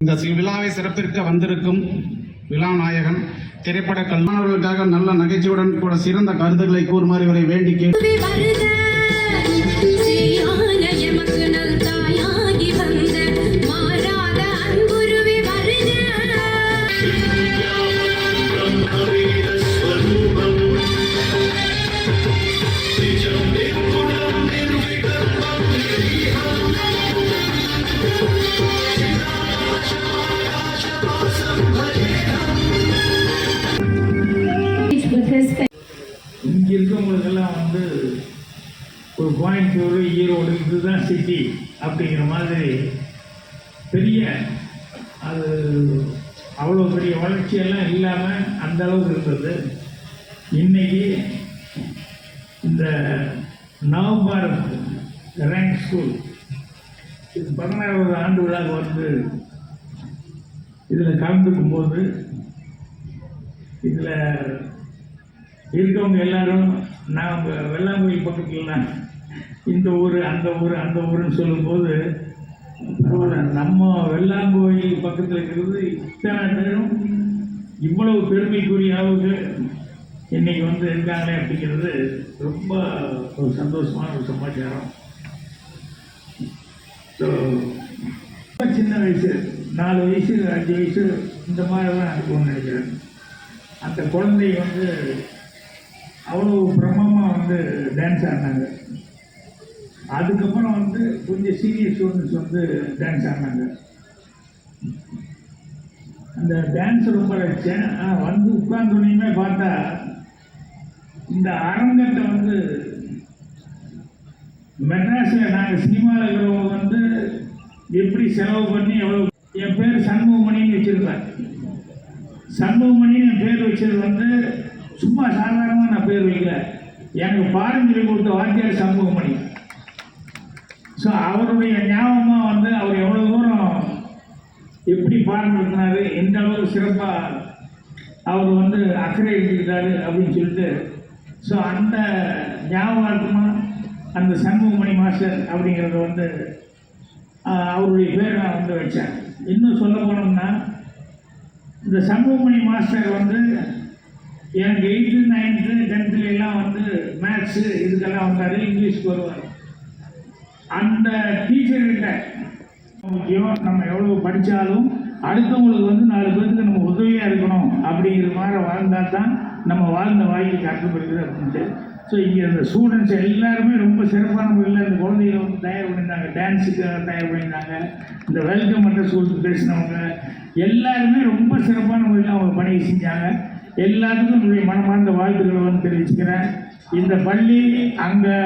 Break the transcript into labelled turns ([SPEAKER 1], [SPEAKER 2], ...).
[SPEAKER 1] இந்த விழாவை சிறப்பிற்க வந்திருக்கும் விழா நாயகன் திரைப்பட கல்மாணர்களுக்காக நல்ல நகைச்சுவுடன் கூட சிறந்த கருத்துக்களை கூறுமாறு இவரை வேண்டி கேட்டு
[SPEAKER 2] ஒரு கோயம்புத்தூர் ஈரோடு இதுதான் சிட்டி அப்படிங்கிற மாதிரி பெரிய அது அவ்வளோ பெரிய வளர்ச்சியெல்லாம் இல்லாமல் அந்த அளவுக்கு இருந்தது. இன்றைக்கி இந்த நவபாரத் ரேங்க் ஸ்கூல் இது பதினாறாவது ஆண்டு விழாவுக்கு வந்து இதில் கலந்துக்கும் போது இதில் இருக்கவங்க எல்லாரும் நாங்கள் உங்க வெள்ளாங்கோயில் பக்கத்துலலாம் இந்த ஊர் அந்த ஊர் அந்த ஊருன்னு சொல்லும்போது நம்ம வெள்ளாங்கோயில் பக்கத்தில் இருக்கிறது இத்தனை பேரும் இவ்வளவு பெருமைக்குரிய அளவுக்கு இன்னைக்கு வந்து இருக்காங்களே அப்படிங்கிறது ரொம்ப ஒரு சந்தோஷமான ஒரு சமாச்சாரம். ஸோ ரொம்ப சின்ன வயசு நாலு வயசு அஞ்சு வயசு இந்த மாதிரி தான் இருக்கும்னு நினைக்கிறேன். அந்த குழந்தை வந்து அவ்வளோ பிரமமாக வந்து டான்ஸ் ஆடினாங்க. அதுக்கப்புறம் வந்து கொஞ்சம் சீரியஸ் ஸ்டூடெண்ட்ஸ் வந்து டான்ஸ் ஆடினாங்க அந்த டான்ஸ் ரொம்ப ரசித்தேன் ஆனால் வந்து உட்கார்ந்தோனையுமே பார்த்தா இந்த அரங்கத்தை வந்து மெட்ராஸில் நாங்கள் சினிமாவில் இருக்கிறவங்க வந்து எப்படி செலவு பண்ணி எவ்வளோ என் பேர் சண்முகமணின்னு வச்சுருப்பேன் சண்முகமணின்னு என் பேர் வச்சது வந்து சும்மா சாதாரணமாக நான் பேர் வைக்கல. எனக்கு பாரம்பரிய கொடுத்த வாத்தியார் ஸோ அவருடைய ஞாபகமாக வந்து அவர் எவ்வளோ தூரம் எப்படி பாடம் எந்த அளவுக்கு சிறப்பாக அவர் வந்து அக்கறை எடுத்துக்கிட்டாரு அப்படின்னு சொல்லிட்டு ஸோ அந்த ஞாபகார்த்தமாக அந்த சண்முகமணி மாஸ்டர் அப்படிங்கிறத வந்து அவருடைய பேர் நான் வந்து வச்சேன் இன்னும் சொல்ல போனோம்னா இந்த சண்முகமணி மாஸ்டர் வந்து எனக்கு எயித்து நைன்த்து டென்த்துலாம் வந்து மேத்ஸு இதுக்கெல்லாம் வந்தார் இங்கிலீஷ்க்கு வருவார். அந்த டீச்சர்கிட்ட முக்கியம் நம்ம எவ்வளோ படித்தாலும் அடுத்தவங்களுக்கு வந்து நாலு பேருக்கு நம்ம உதவியாக இருக்கணும் அப்படிங்கிற மாதிரி வாழ்ந்தால் தான் நம்ம வாழ்ந்த வாழ்க்கை காட்டப்படுகிறது அப்படின்ட்டு. ஸோ இங்கே அந்த ஸ்டூடெண்ட்ஸ் எல்லாருமே ரொம்ப சிறப்பான முறையில் இந்த குழந்தைகளை வந்து தயார் பண்ணியிருந்தாங்க. டான்ஸுக்கு தயார் பண்ணியிருந்தாங்க. இந்த வெல்கம் மற்ற ஸ்கூலுக்கு பேசினவங்க எல்லாருமே ரொம்ப சிறப்பான முறையில் அவங்க பணியை செஞ்சாங்க. எல்லாத்துக்கும் என்னுடைய மனமார்ந்த வாழ்த்துக்களை வந்து தெரிவிச்சுக்கிறேன். இந்த பள்ளி அங்கே